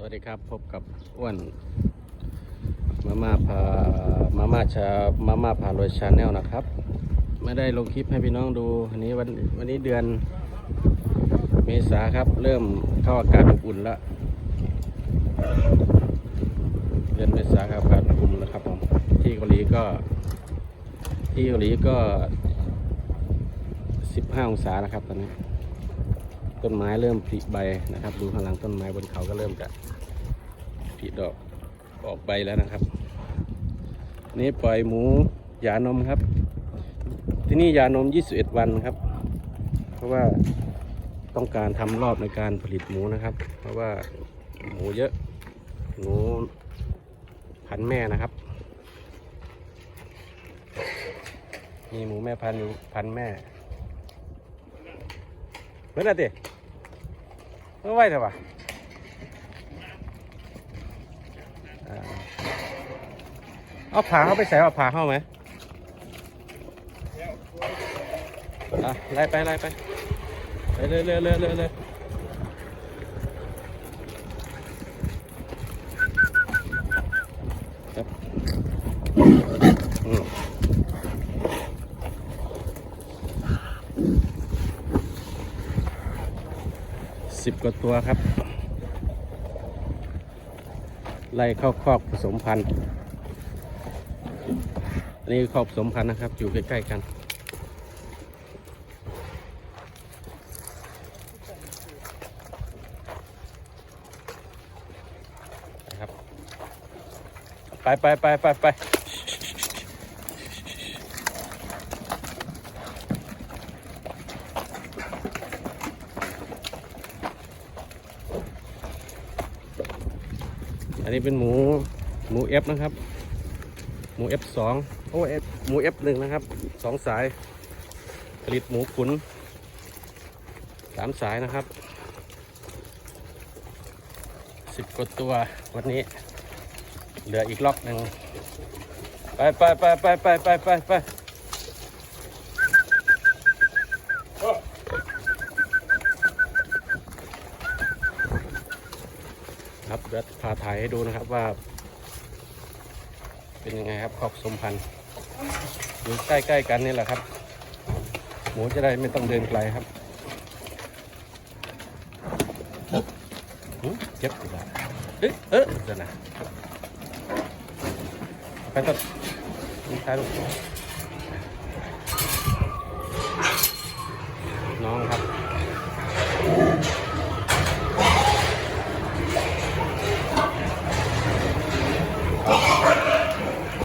สวัสดีครับ พบกับอ้วนมาม่าพามาม่าชามาม่าพาโรยชาแนลนะครับ ไม่ได้ลงคลิปให้พี่น้องดูวันนี้วันวันนี้เดือนเมษาครับ เริ่มเข้าอากาศอบอุ่นแล้วเดือนเมษาครับอากาศอบอุ่นแล้วครับผมที่เกาหลีก็ที่เกาหลีก็15องศานะครับตอนนี้ ต้นไม้เริ่มผลิใบนะครับ ดูข้างหลังต้นไม้บนเขาก็เริ่มจะผลิดอกออกใบแล้วนะครับ นี่ปล่อยหมูหยานมครับ ที่นี่หยานม 21 วันครับ เพราะว่าต้องการทำรอบในการผลิตหมูนะครับ เพราะว่าหมูเยอะหมูพันแม่นะครับมีหมูแม่พันธุ์อยู่พันแม่ เมื่อไร่เตะเมื่อไหร่เถอะวะเอาผ่าเข้าไปใส่เอาผาเข้าไหมอะไล่ไปไล่ไปไปเรื่อยเรื่อยเรื่อยเรื่อยเรื่อยครับ สิบกว่าตัวครับ ไล่เข้าคอกผสมพันธุ์อันนี้คอกผสมพันธุ์นะครับ อยู่ใกล้ๆกันครับไปไปไปไปไป อันนี้เป็นหมูหมูเอฟนะครับ หมูเอฟสองโอ้เอฟหมูเอฟหนึ่งนะครับสองสาย ผลิตหมูขุนสามสายนะครับสิบกว่าตัววันนี้ เหลืออีกล็อกหนึ่งไปไปไปไปไปไปไปไป ครับเดี๋ยวพาถ่ายให้ดูนะครับว่า เป็นยังไงครับคอกสมพันธุ์อยู่ใกล้ๆกันนี่แหละครับ หมูจะได้ไม่ต้องเดินไกลครับหือเจ็บอยู่แล้วเอ๊ะเออเดี๋ยวนะไปต้นนี่ท้ายลูก